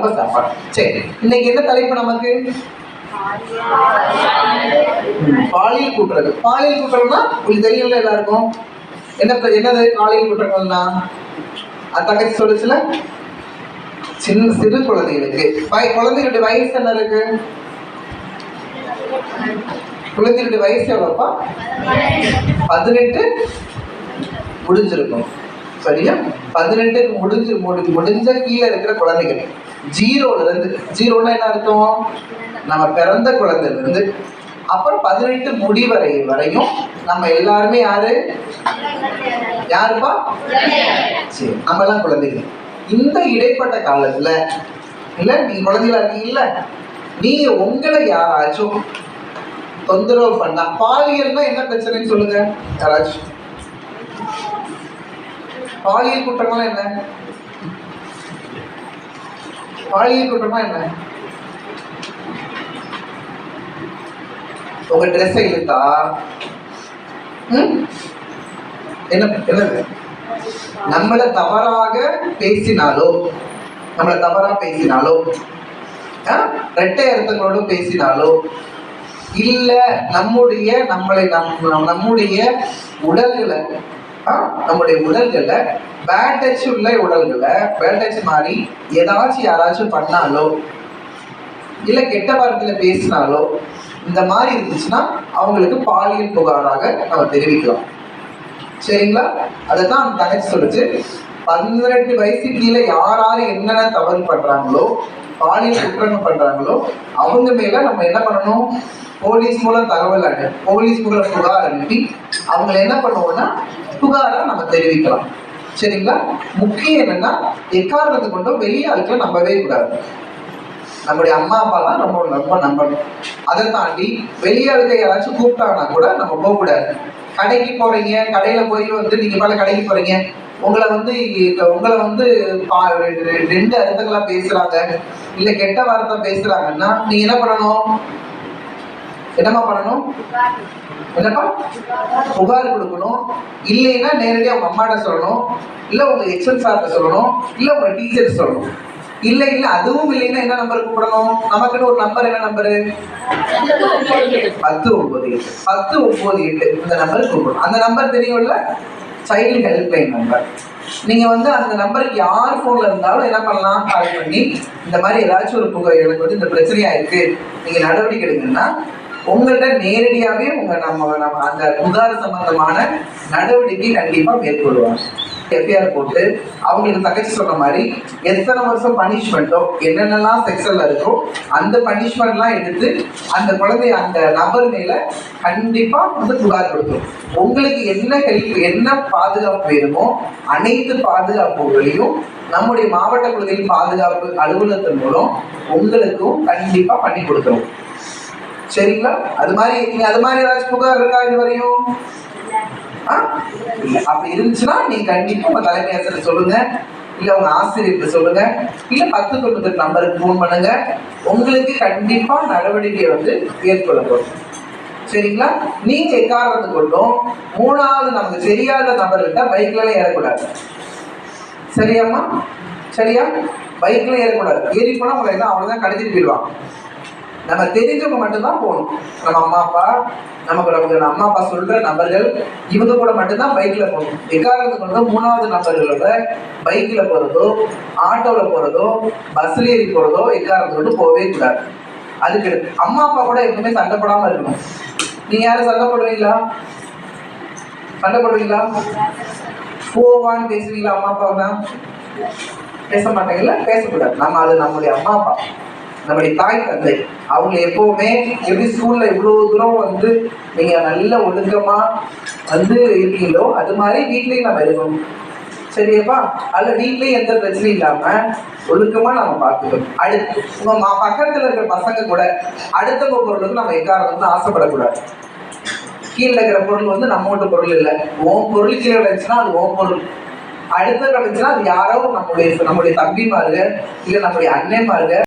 ரொம்ப சாப்பாடு சரி இன்னைக்கு என்ன தலைப்பு நமக்கு? பாலியல் கூட்டுறது பாலியல் கூட்டுறதுனா உங்களுக்கு தெரியல எல்லாருக்கும். என்ன என்னது பாலியல் குற்றங்கள்னா? அது தங்கச்சி சொல்லுச்சுல? சின்ன சிறு குழந்தைகளுக்கு. குழந்தைகளுடைய வயசு என்ன இருக்கு? குழந்தைகளுடைய வயசு எவ்வளோப்பா? பதினெட்டு முடிஞ்சிருக்கும். சரியா? பதினெட்டுக்கு முடிஞ்சு முடிஞ்ச கீழே இருக்கிற குழந்தைகள். ஜீரோல இருந்து ஜீரோன்னா என்ன அர்த்தம்? நம்ம பிறந்த குழந்தையில இருந்து. அப்புறம் பதினெட்டு முடிவரை வரையும் நம்ம எல்லாருமே யாரு? யாருப்பா? சரி நம்ம எல்லாம் குழந்தைகள். இந்த இடைப்பட்ட காலத்துல இல்ல நீங்க குழந்தைகளா இருக்கீங்கல்ல நீங்க உங்களை யாராச்சும் தொந்தரவு பண்ணா பாலியல்னா என்ன பிரச்சனைன்னு சொல்லுங்க யாராச்சும். பாலியல் குற்றங்கள்லாம் என்ன? பழகி குற்றமா என்ன உங்க ட்ரெஸ்ஸை இழுத்தா ம்? என்ன என்னது நம்மள தவறாக பேசினாலோ நம்மள தவறா பேசினாலோ ஆ? ரெட்டை அர்த்தங்களோட பேசினாலோ இல்ல நம்முடைய நம்மளை நம் நம்முடைய உடல்களை நம்முடைய உடல்களை பேட் டச் உள்ள உடல்களை பேட் டச் மாதிரி ஏதாச்சும் யாராச்சும் பண்ணாலோ இல்லை கெட்ட வார்த்தையில் பேசினாலோ இந்த மாதிரி இருந்துச்சுன்னா அவங்களுக்கு பாலியல் புகாராக நம்ம தெரிவிக்கலாம். சரிங்களா? அதை தான் அந்த தங்கச்சி சொல்லிச்சு. பன்னிரெண்டு வயசு கீழே யார் யார் என்னென்ன தவறு பண்ணுறாங்களோ பாலியல் குற்றங்கள் பண்ணுறாங்களோ அவங்க மேலே நம்ம என்ன பண்ணணும்? போலீஸ் மூலம் தகவல் அனு போலீஸ் மூலம் புகார் அனுப்பி அவங்கள என்ன பண்ணுவோம்னா புகாரை நம்ம தெரிவிக்கலாம். சரிங்களா? முக்கியம் என்னன்னா எக்காரணத்தை கொண்டும் வெளியே ஆட்களை நம்பவே கூடாது. நம்முடைய அம்மா அப்பா தான் ரொம்ப ரொம்ப நம்பணும். அதை தாண்டி வெளியே யாராச்சும் கூப்பிட்டாங்கன்னா கூட நம்ம போகக்கூடாது. கடைக்கு போறீங்க கடையில போய் வந்து நீங்க பல கடைக்கு போறீங்க. உங்களை வந்து உங்களை வந்து பா- ரெண்டு அர்த்தங்களா பேசுறாங்க. இல்ல கெட்ட வார்த்தை பேசுறாங்கன்னா நீங்க என்ன பண்ணணும்? என்னம்மா பண்ணணும்? என்னப்பா புகார் கொடுக்கணும். இல்லைன்னா நேரடியாக உங்க அம்மாட்ட சொல்லணும். இல்லை உங்க எக்ஸல் சார்ட்ட சொல்லணும். இல்லை உங்க டீச்சர் சொல்லணும். இல்லை இல்லை அதுவும் இல்லைன்னா என்ன நம்பர் கூப்பிடணும்? நமக்குன்னு ஒரு நம்பர் என்ன நம்பரு பத்து ஒன்பது எட்டு. பத்து ஒன்பது எட்டு. இந்த நம்பர் கூப்பிடணும். அந்த நம்பர் தெரியும்ல? சைல்டு ஹெல்ப்லைன் நம்பர் நீங்க வந்து அந்த நம்பருக்கு யார் போன்ல இருந்தாலும் என்ன பண்ணலாம்? கால் பண்ணி இந்த மாதிரி ஏதாச்சும் ஒரு புகை எனக்கு வந்து இந்த பிரச்சனையா இருக்கு. நீங்க நடவடிக்கை எடுங்கன்னா உங்கள்கிட்ட நேரடியாகவே உங்க நம்ம நம்ம அந்த புகார் சம்பந்தமான நடவடிக்கை கண்டிப்பா மேற்கொள்வாங்க. எஃப்ஐஆர் போட்டு அவங்களுக்கு தகச்சு சொன்ன மாதிரி எத்தனை வருஷம் பனிஷ்மெண்ட்டோ என்னென்னலாம் செக்ஷன்ல இருக்கோ அந்த பனிஷ்மெண்ட்லாம் எடுத்து அந்த குழந்தை அந்த நபர் மேல கண்டிப்பா வந்து புகார் கொடுக்கும் உங்களுக்கு என்ன ஹெல்ப் என்ன பாதுகாப்பு வேணுமோ அனைத்து பாதுகாப்புகளையும் நம்முடைய மாவட்ட குழந்தைகள் பாதுகாப்பு அலுவலகத்தின் மூலம் உங்களுக்கும் கண்டிப்பா பண்ணி கொடுத்துரும் சரிங்களா? அது மாதிரி நீங்க அது மாதிரி ஏதாச்சும் புகார் இருக்கா இது வரையும்? ஆ? அப்படி இருந்துச்சுன்னா நீங்க கண்டிப்பா உங்க தலைமை ஆசிரியர் சொல்லுங்க. இல்ல உங்க ஆசிரியர்கிட்ட சொல்லுங்க. இல்ல பத்து தொண்ணூத்தெட்டு நம்பருக்கு ஃபோன் பண்ணுங்க. உங்களுக்கு கண்டிப்பா நடவடிக்கை வந்து ஏற்படப்படும் சரிங்களா? நீங்க எக்காரணத்து கொண்டும்? மூணாவது நமக்கு தெரியாத நபர்கிட்ட பைக்ல ஏறக்கூடாது. சரியாம்மா? சரியா? பைக்ல ஏறக்கூடாது. ஏறி போனா உங்களை என்ன அவ்வளவுதான் கடைஞ்சிட்டு போயிடுவாங்க. நம்ம தெரிஞ்சவங்க மட்டும்தான் போகணும். நம்ம அம்மா அப்பா நமக்கு நமக்கு அம்மா அப்பா சொல்ற நபர்கள் இவங்க கூட மட்டும்தான் பைக்ல போகணும். எக்காரணத்துக்கு வந்து மூணாவது நபர்களோட பைக்ல போறதோ ஆட்டோல போறதோ பஸ்ல ஏறி போறதோ எக்காரணத்துக்கு கொண்டு போகவே கூடாது. அதுக்கு அம்மா அப்பா கூட எப்பவுமே சண்டைப்படாம இருக்கணும். நீங்க யாரும் சண்டைப்படுவீங்களா சண்டைப்படுவீங்களா போவான்னு பேசுவீங்களா அம்மா அப்பா தான் பேச மாட்டாங்கல்ல பேசக்கூடாது. நம்ம அது நம்முடைய அம்மா அப்பா. நம்முடைய தாய் தந்தை. அவங்க எப்பவுமே எப்படி ஸ்கூல்ல இவ்வளவு தூரம் வந்து நீங்க நல்ல ஒழுக்கமா வந்து இருக்கீங்களோ அது மாதிரி வீட்லயும் நம்ம இருக்கணும். சரியாப்பா? அதில் வீட்லயும் எந்த பிரச்சனையும் இல்லாம ஒழுக்கமா நம்ம பார்த்துக்கணும். அடுத்து உங்க மா- பக்கத்துல இருக்கிற பசங்க கூட அடுத்தவங்க வந்து நம்ம எக்காரணம் ஆசைப்படக்கூடாது. கீழே இருக்கிற பொருள் வந்து நம்மகிட்ட பொருள் இல்லை. ஓம் பொருள் கீழே கிடச்சுன்னா அது ஓம் பொருள். அடுத்த கிடச்சுன்னா அது யாரோ நம்முடைய நம்முடைய தம்பிமாருங்க இல்லை நம்முடைய அண்ணன்மாருங்க.